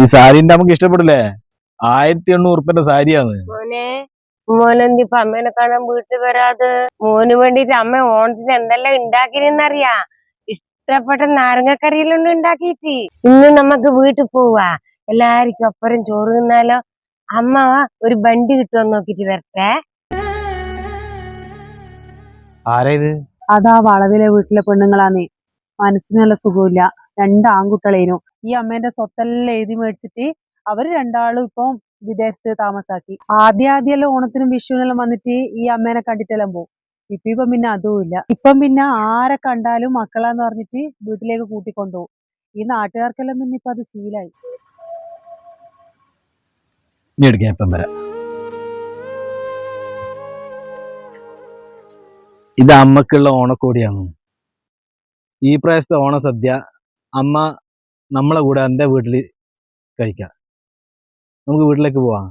ഈ സാരിന്റെ നമുക്ക് ഇഷ്ടപ്പെടില്ലേ ആയിരത്തി എണ്ണൂറ് ഉറുപ്പന്റെ സാരിയാണ്. മോനെ മോനെന്തി ഇപ്പൊ അമ്മേനെ കാണാൻ വീട്ടിൽ വരാതെ? മോന് വേണ്ടിട്ട് അമ്മ ഓണത്തിന് എന്തെല്ലാം ഉണ്ടാക്കിനെന്നറിയാ ഇഷ്ടപ്പെട്ട നാരങ്ങക്കറിയിലൊന്നും ഉണ്ടാക്കിയിട്ട് ഇന്ന് നമുക്ക് വീട്ടിൽ പോവാ. എല്ലാവർക്കും ഒപ്പരം ചോറ് തിന്നാലോ? അമ്മ ഒരു ബണ്ടി കിട്ടുമോ നോക്കിട്ട് വരട്ടെ. ആരാ ഇത്? അതാ വളവിലെ വീട്ടിലെ പെണ്ണുങ്ങളാന്നേ. മനസ്സിന് നല്ല സുഖമില്ല രണ്ട് ആൺകുട്ടികളേനു ഈ അമ്മേന്റെ സ്വത്തെല്ലാം എഴുതി മേടിച്ചിട്ട് അവർ രണ്ടാളും ഇപ്പം വിദേശത്ത് താമസാക്കി. ആദ്യ ആദ്യമെല്ലാം ഓണത്തിനും വിഷുവിനെല്ലാം വന്നിട്ട് ഈ അമ്മേനെ കണ്ടിട്ടെല്ലാം പോകും ഇപ്പൊ ഇപ്പം പിന്നെ അതും ഇല്ല. ഇപ്പം പിന്നെ ആരെ കണ്ടാലും മക്കളാന്ന് പറഞ്ഞിട്ട് വീട്ടിലേക്ക് കൂട്ടിക്കൊണ്ടുപോകും ഈ നാട്ടുകാർക്കെല്ലാം പിന്നെ ഇപ്പൊ അത് ശീലായി. ഇത് അമ്മക്കുള്ള ഓണക്കോടിയാണ്. ഈ പ്രാവശ്യത്തെ ഓണസദ്യ അമ്മ നമ്മളെ കൂടെ എന്റെ വീട്ടിൽ കഴിക്കാം. നമുക്ക് വീട്ടിലേക്ക് പോവാം.